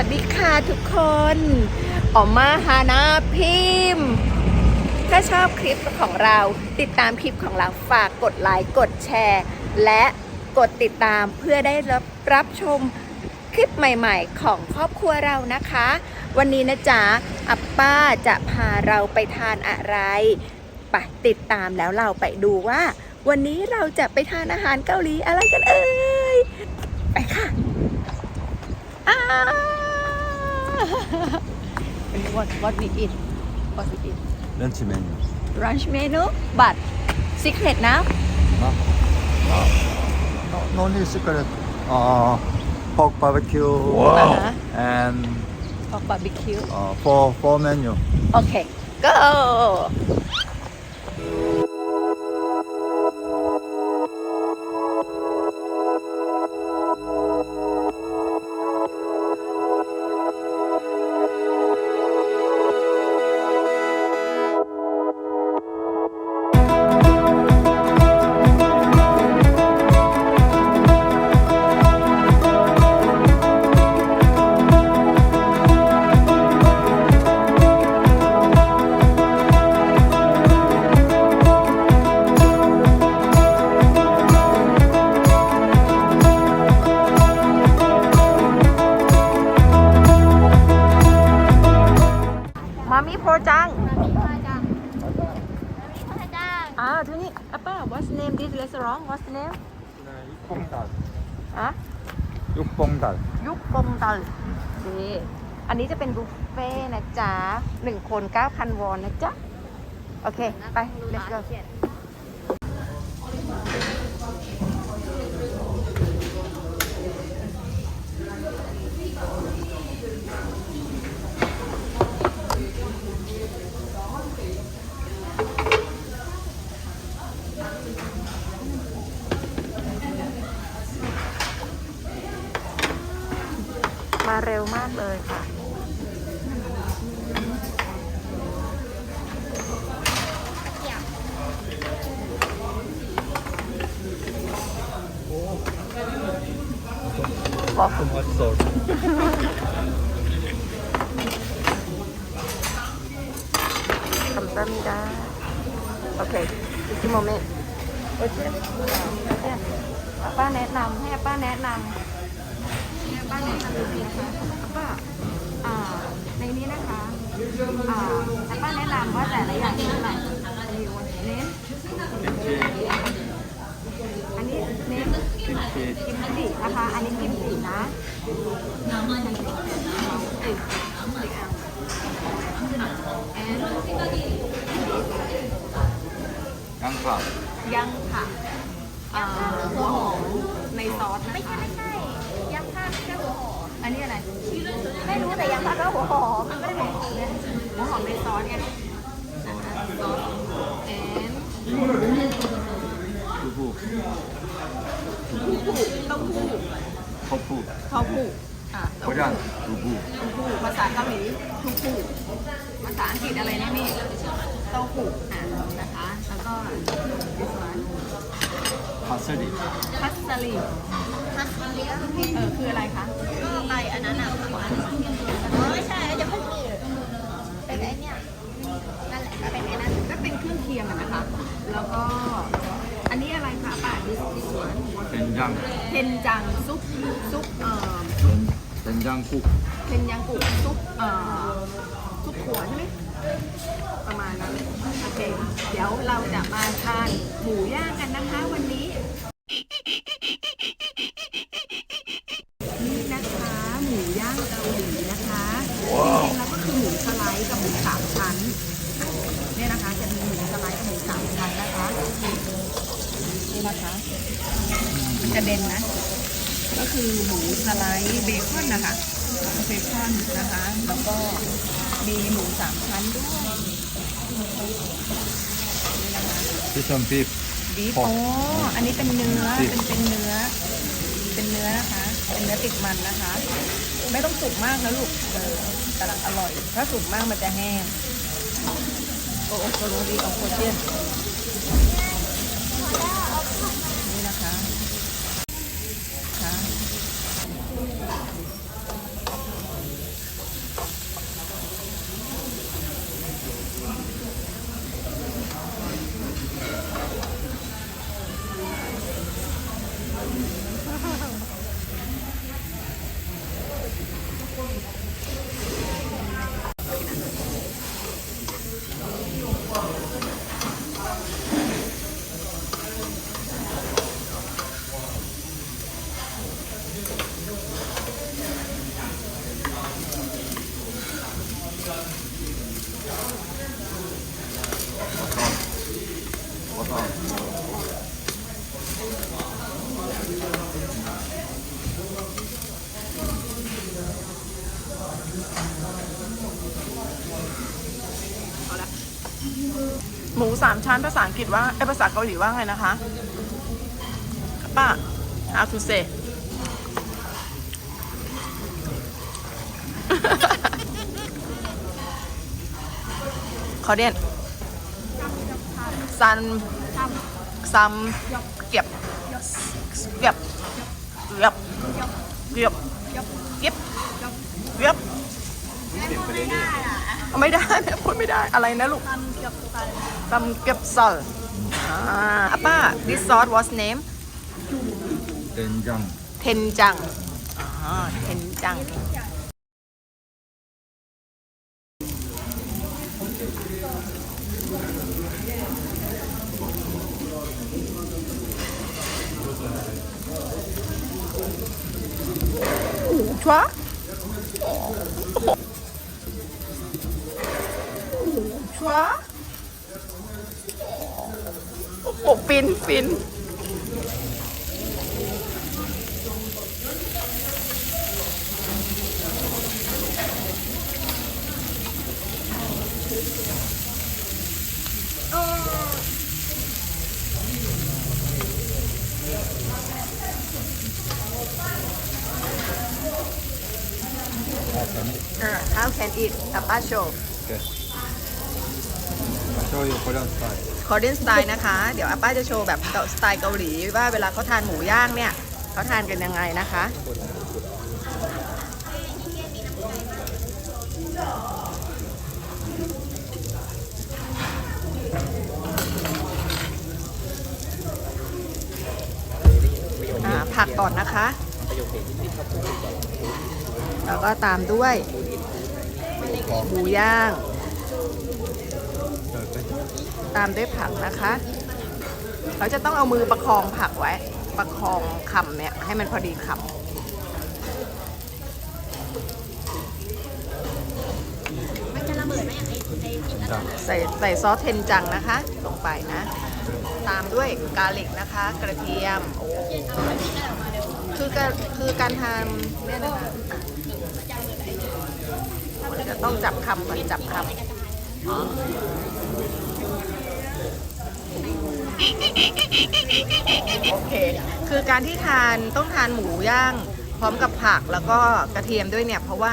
วัสดีค่ะทุกคนออกมาฮานาพิมถ้าชอบคลิปของเราติดตามคลิปของเราฝากกดไลค์กดแชร์ และกดติดตามเพื่อได้รับรับชมคลิปใหม่ๆ ของครอบครัวเรานะคะ วันนี้นะจ๊ะอัปป้าจะพาเราไปทานอะไรไปติดตามแล้วเราไปดูว่า วันนี้เราจะไปทานอาหารเกาหลีอะไรกันเอ่ยไปค่ะอ้า what what we eat? What we eat? Lunch menu. Lunch menu, but secret now. No, no, no, no new secret. Uh, pork barbecue. Wow. Uh-huh. And pork barbecue. Uh, four four menu. Okay, go. อันนี้จะเป็นบุฟเฟ่ต์นะจ๊ะหนึ่งคน9,000วอนนะจ๊ะ โอเค ไป let's go เร็วมากเลยค่ะ Not too much salt. คำตั้าโอเคอีกโมเมนต์ป้าแนะนำให้ป้าแนะนำ ป้าแนะนำจริงๆนะคะป้าอ่าในนี้นะคะอ่าแต่ป้าแนะนำว่าแต่ละอย่างเป็นอะ สกันนะซอสแอนผู้ผู้ผู้ผู้เต้าหู้ข้าวผู้ข้าวผู้อะเต้าหู้ผู้ผู้ผู้ภาษาเกาหลีผู้ผู้ภาษาอังกฤษอะไรนะนี่เต้าหู้อะนะคะแล้วก็พัสดีพัสลีพัสลีเออคืออะไรคะก็ไปอันนั้นอะ ก็เป็นไอ้นั้น ก็เป็นเครื่องเคียงอะนะคะ แล้วก็ อันนี้อะไรคะป่าดิสดิสวน 된장. เทนจังซุปซุปเอ่อซุป 된장국. เทนยังกุซุปเอ่อซุปขัวใช่ไหมประมาณนั้นโอเค เดี๋ยวเราจะมาทานหมูย่างกันนะคะวันนี้ นี่นะคะหมูย่างเกาหลีนะคะจริงๆแล้วก็คือหมูสไลด์กับหมูสามชั้น เนี่ยนะคะจะมีหมูสไลด์หมูสามชั้นนะคะนี่นะคะกระเด็นนะ ก็คือหมูสไลด์เบคอนนะคะเบคอนนะคะ แล้วก็มีหมูสามชั้นด้วยพี่ชมพี่บีโอ้อันนี้เป็นเนื้อเป็นเป็นเนื้อ เป็นเนื้อนะคะ เป็นเนื้อติดมันนะคะ ไม่ต้องสุกมากนะลูกเออแต่ละอร่อย ถ้าสุกมากมันจะแห้ง โอ้โหโซโลดีออกโคเจนนี่นะคะค่ะ หมูสามชั้นภาษาอังกฤษว่าไอภาษาเกาหลีว่าไงนะคะป้า how to say เขาเด่นซันซัมเก็บเก็บเก็บเก็บเก็บเก็บไม่ได้แม่พูดไม่ได้อะไรนะลูกซัมเก็บซอ ลอ่าอาป้า this sauce was name 된장เทนจังอ่าเท โอ้โหฟินฟินเออ how can eat a p a c h o Okay. I'll show you Korean style. คอเรียนสไตล์นะคะ เดี๋ยวอาป้าจะโชว์แบบสไตล์เกาหลีว่าเวลาเขาทานหมูย่างเนี่ยเขาทานกันยังไงนะคะผักก่อนนะคะ แล้วก็ตามด้วยหมูย่าง ตามด้วยผักนะคะ เราจะต้องเอามือประคองผักไว้ ประคองคำเนี่ยให้มันพอดีคมันจะระเบิดไหมไอ้ไอ้ที่นั่นำใส่ใส่ซอสเทนจังนะคะ ลงไปนะ ตามด้วยกาลิกนะคะ กระเทียมโอ้คือการคือการทำเนี่ยนะคะมันจะต้องจับคำก่อนจับคำอ๋อ โอเค คือการที่ทานต้องทานหมูย่าง พร้อมกับผักแล้วก็กระเทียมด้วยเนี่ย เพราะว่า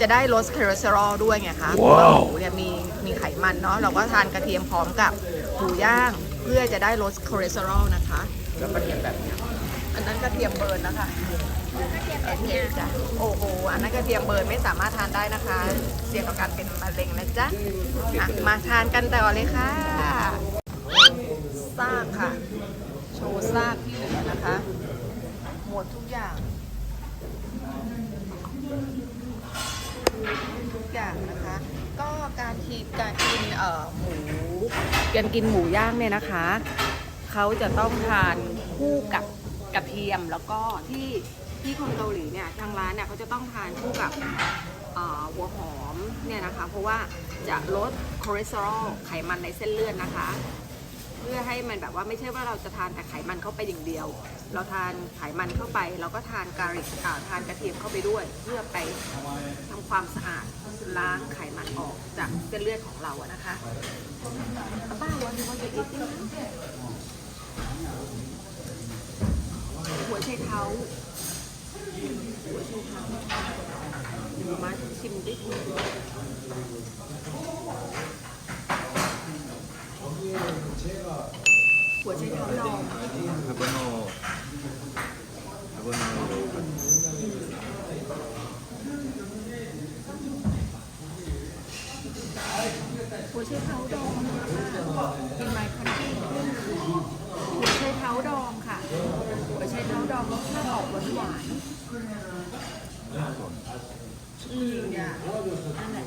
จะได้ลดคอเลสเตอรอลด้วยไงคะเพราะว่าหมูเนี่ยมีมีไขมันเนาะเราก็ทานกระเทียมพร้อมกับหมูย่าง เพื่อจะได้ลดคอเลสเตอรอลนะคะ แล้วกระเทียมแบบเนี้ยอันนั้นกระเทียมเบิร์นนะคะโอเคจ้ะโอ้โหอันนั้นกระเทียมเบิร์นไม่สามารถทานได้นะคะ เสี่ยงต่อการเป็นมะเร็งนะจ๊ะอะมาทานกันต่อเลยค่ะ ซากค่ะ โชว์ซากที่เหลือนะคะ หมดทุกอย่าง ทุกอย่างนะคะ ก็การทีการกินเอ่อหมูการกินหมูย่างเนี่ยนะคะ เขาจะต้องทานคู่กับกระเทียมแล้วก็ที่ที่คนเกาหลีเนี่ยทางร้านเนี่ยเขาจะต้องทานคู่กับหัวหอมเนี่ยนะคะ เพราะว่าจะลดคอเลสเตอรอลไขมันในเส้นเลือดนะคะ พื่อให้มันแบบว่าไม่ใช่ว่าเราจะทานแต่ไขมันเข้าไปอย่างเดียว เราทานไขมันเข้าไป เราก็ทานการิกอ่าทานกระเทียมเข้าไปด้วย เพื่อไปทำความสะอาดล้างไขมันออกจากเส้นเลือดของเราอะนะคะป้าวันนี้ว่าจะกินหัวไชเท้าหัวไชเท้ามาชิมดิ หัวใจเขาลองฮับโนาดเป็นไมคันที่หัวใจเขาดองค่ะหัวใจเขาดองรสชาติออหวานอือันไหน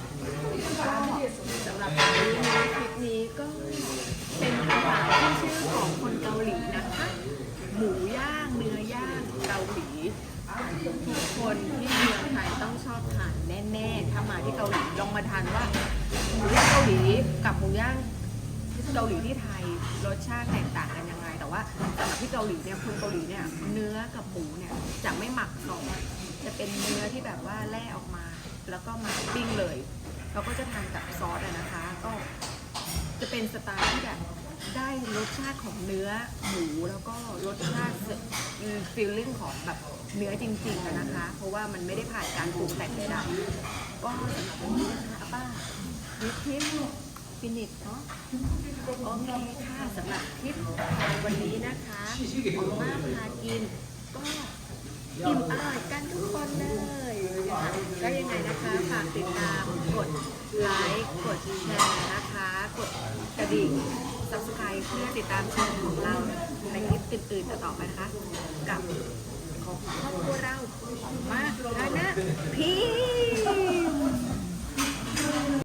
คนที่เมืองไทยต้องชอบทานแน่ๆ ถ้ามาที่เกาหลีลองมาทานว่าหมูย่างเกาหลีกับหมูย่างที่เกาหลีที่ไทยรสชาติแตกต่างกันยังไง แต่ว่าสำหรับที่เกาหลีเนี่ยคนเกาหลีเนี่ยเนื้อกับหมูเนี่ยจะไม่หมักก่อนจะเป็นเนื้อที่แบบว่าแล่ออกมา แล้วก็มาปิ้งเลยเราก็จะทานกับซอสนะคะ ก็จะเป็นสไตล์ที่แบบ ได้รสชาติของเนื้อหมูแล้วก็รสชาติฟิลลิ่งของแบบเนื้อจริงๆอะนะคะ เพราะว่ามันไม่ได้ผ่านการปรุงแต่งใดๆก็สำหรับวันนี้นะคะอาป้าวิทิปฟินิชเนาะโอเคค่ะสำหรับคลิปวันนี้นะคะของมาพากินก็อิ่มอร่อยกันทุกคนเลยนะคะแล้วยังไงนะคะฝากติดตามกดไลค์กดแชร์นะคะ กดกระดิ่ง subscribe เพื่อติดตามชมของเราในคลิปอื่นๆต่อไปนะคะ กับของครอบครัวเรามากนะพี่